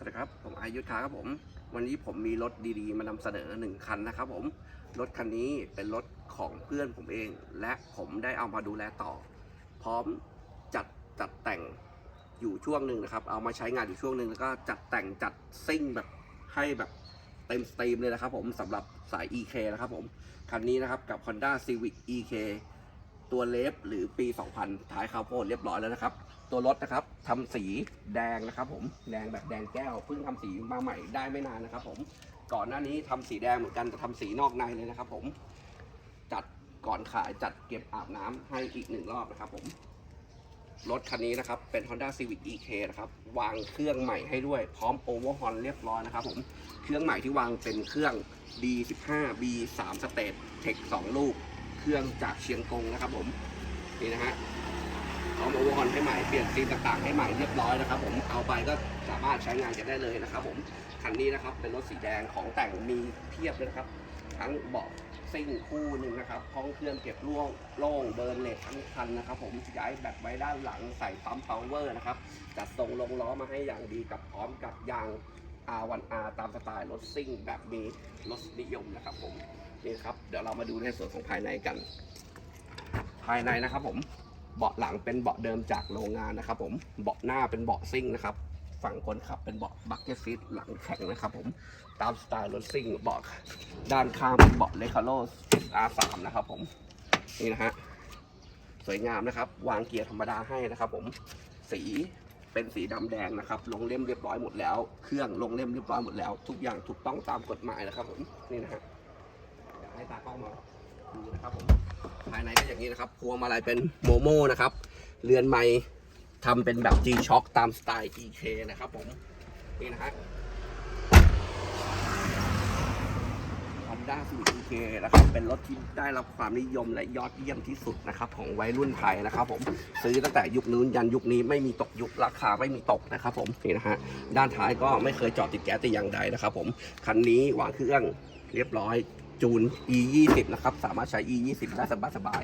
สวัสดีครับผมอายุทธาครับผม วันนี้ผมมีรถดีๆ มานำเสนอหนึ่งคันนะครับผมรถคันนี้เป็นรถของเพื่อนผมเอง และผมได้เอามาดูแลต่อ พร้อมจัดจัดแต่งอยู่ช่วงหนึ่งนะครับ เอามาใช้งานอยู่ช่วงหนึ่งแล้วก็จัดแต่งจัดซิ่งแบบให้แบบเต็มสตรีมเลยนะครับผมสำหรับสาย EK นะครับผมคันนี้นะครับกับ Honda Civic EK ตัวเลฟหรือปี 2000 ท้ายคาวโพดเรียบร้อยแล้วนะครับ ตัวรถนะครับทำสีแดงนะครับ ผมแดงแบบแดงแก้วเพิ่งทำสีมาใหม่ได้ไม่นานนะครับ ผมก่อนหน้านี้ทำสีแดงเหมือนกันแต่ทำสีนอกในเลยนะครับ ผมจัดก่อนขายจัดเก็บอาบน้ำให้อีกหนึ่งรอบนะครับ ผมรถคันนี้นะครับเป็น Honda Civic EK นะครับวางเครื่องใหม่ให้ด้วยพร้อม Overhaul เรียบร้อยนะครับ ผมเครื่องใหม่ที่วางเป็นเครื่อง B15 B3 Stage Tech 2ลูก เครื่องจากเชียงกงนะครับ ผมนี่นะฮะ พร้อมโอเวอร์ฮอนให้ใหม่เปลี่ยนซีนต่างๆให้ใหม่เรียบร้อยนะครับผมเอาไปก็สามารถใช้งานกันได้เลยนะครับผมคันนี้นะครับเป็นรถสีแดงของแต่งมีเพียบเลยนะครับ ทั้งเบาะซิ่งคู่หนึ่งนะครับห้องเครื่องเก็บร่วงโล่งเบิร์นเลททั้งคันนะครับ ผมย้ายแบตไว้ด้านหลังใส่ปั๊มพาวเวอร์นะครับจัดทรงลงล้อมาให้อย่างดีกับพร้อมกับยาง R1R ตามสไตล์รถซิ่งแบบมีรสนิยมนะครับผมนี่ครับเดี๋ยวเรามาดูในส่วนของภายในกัน ภายในนะครับผม เบาะหลังเป็นเบาะเดิมจากโรงงานนะครับ ผมเบาะหน้าเป็นเบาะซิ่งนะครับ ฝั่งคนขับเป็นเบาะบักเก็ตซีทหลังแข็งนะครับ ผมตามสไตล์รถซิ่งเบาะด้านข้างเป็นเบาะเลคาโล R3 นะครับ ผมนี่นะฮะสวยงามนะครับ วางเกียร์ธรรมดาให้นะครับ ผมสีเป็นสีดำแดงนะครับ ลงเล่มเรียบร้อยหมดแล้ว เครื่องลงเล่มเรียบร้อยหมดแล้ว ทุกอย่างถูกต้องตามกฎหมายนะครับผมนี่นะฮะอยากให้ตากล้องมาดูนะครับผมายในก็อย่างนี้นะครับพวงมาลัยเป็นโมโม่นะครับ เรือนไม้ทำเป็นแบบ G-Shock ตามสไตล์ EK นะครับผม นี่นะฮะ Honda Civic EK นะครับ เป็นรถที่ได้รับความนิยมและยอดเยี่ยมที่สุดนะครับ ของวัยรุ่นไทยนะครับผม ซื้อตั้งแต่ยุคนู้นยันยุคนี้ไม่มีตกยุคราคาไม่มีตกนะครับผม นี่นะฮะ ด้านท้ายก็ไม่เคยจอดติดแก๊สแต่อย่างใดนะครับผม คันนี้วางเครื่องเรียบร้อย จูน e 2 0นะครับ สามารถใช้ e 2 0ได้สบายสบาย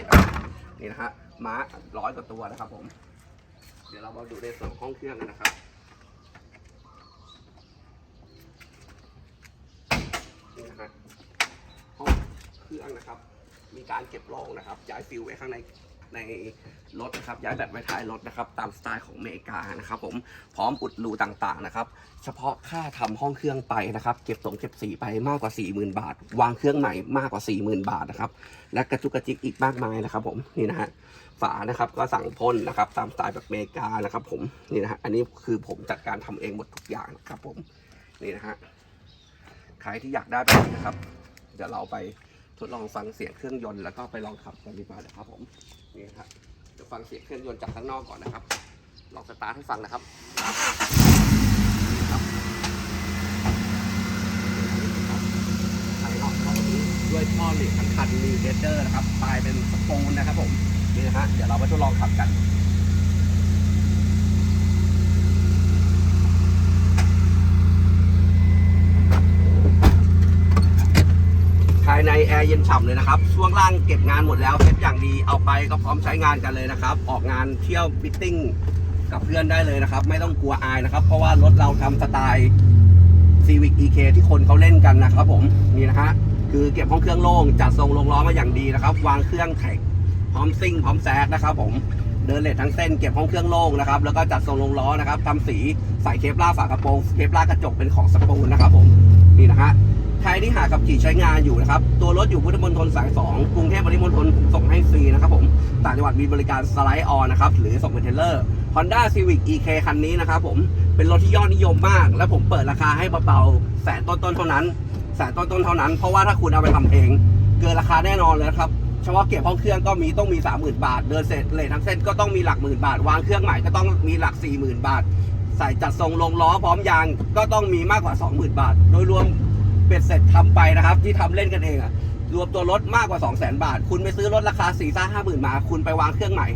นี่นะฮะม้าร้อยกว่าตัวนะครับผม เดี๋ยวเรามาดูในส่วนห้องเครื่องกันนะครับนี่นะฮะห้องเครื่องนะครับ มีการเก็บรองนะครับย้ายฟิวไว้ข้างใน ในรถนะครับย้ายแบบไว้ท้ายรถนะครับ ตามสไตล์ของอเมริกานะครับ ผมพร้อมอุดรูต่างๆนะครับ เฉพาะค่าทำห้องเครื่องไปนะครับ เก็บสงเก็บสีไปมากกว่า 40,000 บาท วางเครื่องใหม่มากกว่า 40,000 บาทนะครับ และกระจุกกระจิกอีกมากมายนะครับ ผมนี่นะฮะฝานะครับก็สั่งพ่นนะครับ ตามสไตล์แบบอเมริกานะครับ ผมนี่นะฮะอันนี้คือผมจัดการทำเองหมดทุกอย่างนะครับ ผมนี่นะฮะใครที่อยากได้แบบนี้นะครับ เดี๋ยวเราไป ทดลองฟังเสียงเครื่องยนต์แล้วก็ไปลองขับกันดีกว่านะครับผมนี่ครับเดี๋ยวฟังเสียงเครื่องยนต์จากข้างนอกก่อนนะครับ ลองสตาร์ทให้ฟังนะครับนี่ครับภายนอกเขาด้วยท่อเหล็กทั้งคันมีเบเดอร์นะครับปลายเป็นสปูนนะครับผมนี่นะฮะเดี๋ยวเราไปทดลองขับกัน ภายในแอร์ เย็นฉ่ำเลยนะครับ ช่วงล่างเก็บงานหมดแล้วเซ็ตอย่างดีเอาไปก็พร้อมใช้งานกันเลยนะครับ ออกงานเที่ยวบิทติ้งกับเพื่อนได้เลยนะครับ ไม่ต้องกลัวอายนะครับ เพราะว่ารถเราทำสไตล์ Civic EK ที่คนเขาเล่นกันนะครับ ผมนี่นะฮะคือเก็บห้องเครื่องโล่งจัดทรงลงล้อมาอย่างดีนะครับ วางเครื่องแท็กพร้อมซิ่งพร้อมแซดนะครับ ผมเดินเลททั้งเส้นเก็บห้องเครื่องโล่งนะครับแล้วก็จัดทรงลงล้อนะครับทำสีใส่เคปล่าฝากระโปรงเคปล่ากระจกเป็นของสปูนนะครับ ผมนี่นะฮะ ใครที่หากับขี่ใช้งานอยู่นะครับ ตัวรถอยู่พุทธมณฑลสาย 2 กรุงเทพปริมณฑลส่งให้ฟรีนะครับผม ต่างจังหวัดมีบริการสไลด์ออนนะครับ หรือส่งเป็นเทเลอร์ Honda Civic EK คันนี้นะครับผม เป็นรถที่ยอดนิยมมาก และผมเปิดราคาให้เบาๆแสนต้นๆเท่านั้น แสนต้นๆเท่านั้น เพราะว่าถ้าคุณเอาไปทำเอง เกินราคาแน่นอนเลยนะครับเฉพาะเก็บห้องเครื่องก็มีต้องมี 30,000 บาท เดินเสร็จเลททั้งเส้นก็ต้องมีหลักหมื่นบาท วางเครื่องใหม่ก็ต้องมีหลัก 40,000 บาท ใส่จัดทรงลงล้อพร้อมยางก็ต้องมีมากกว่า 20,000 บาท โดยรวม เบ็ดเสร็จทำไปนะครับ ที่ทำเล่นกันเองอะรวมตัวรถมากกว่า 2 0 0 0 0 0 บาท คุณไปซื้อรถราคา4ี่ซ่าห้าหมื่นมา คุณไปวางเครื่องใหม่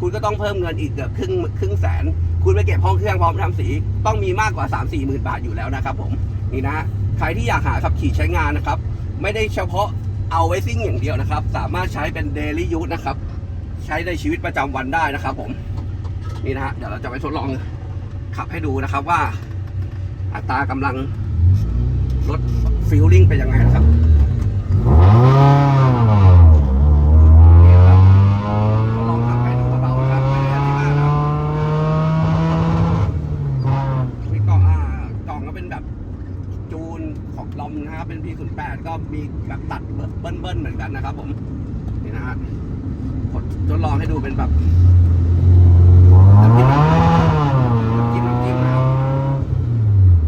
คุณก็ต้องเพิ่มเงินอีกเกือบครึ่งครึ่งแสน คุณไปเก็บห้องเครื่องพร้อมทำสี ต้องมีมากกว่า 3 4 0 0 0 0บาทอยู่แล้วนะครับผม นี่นะ ใครที่อยากหาขับขี่ใช้งานนะครับ ไม่ได้เฉพาะเอาไว้ซิ่งอย่างเดียวนะครับ สามารถใช้เป็นเดลี่ยู e นะครับ ใช้ในชีวิตประจำวันได้นะครับผม นี่นะฮะ เดี๋ยวเราจะไปทดลองขับให้ดูนะครับว่า อัตรากำลัง รถฟิลลิ่งเป็นยังไงนะครับนี่ครับก็ลองขับไปดูเบาๆนะครับไม่ได้อะไรมากนะกล่องก็เป็นแบบจูนของลอมนะครับเป็น P08 ก็มีแบบตัดเบิ้ลๆเหมือนกันนะครับผม นี่นะฮะผมทดลองให้ดูเป็นแบบน้ำจิ้มน้ำจิ้มน้ำจิ้มนะครับ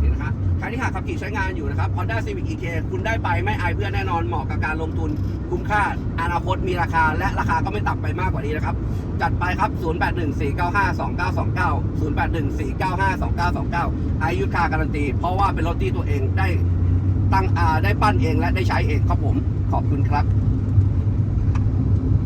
นี่นะฮะใคร ที่หาขับขี่ใช้งานอยู่นะครับ Honda Civic EK คุณได้ไปไม่อายเพื่อนแน่นอนเหมาะกับการลงทุน คุ้มค่าอนาคตมีราคา และราคาก็ไม่ต่ำไปมากกว่านี้นะครับ จัดไปครับ 0814952929 0814952929 อายุคาการันตี เพราะว่าเป็นรถที่ตัวเองได้ตั้งอาได้ปั้นเองและได้ใช้เองครับผมขอบคุณครับ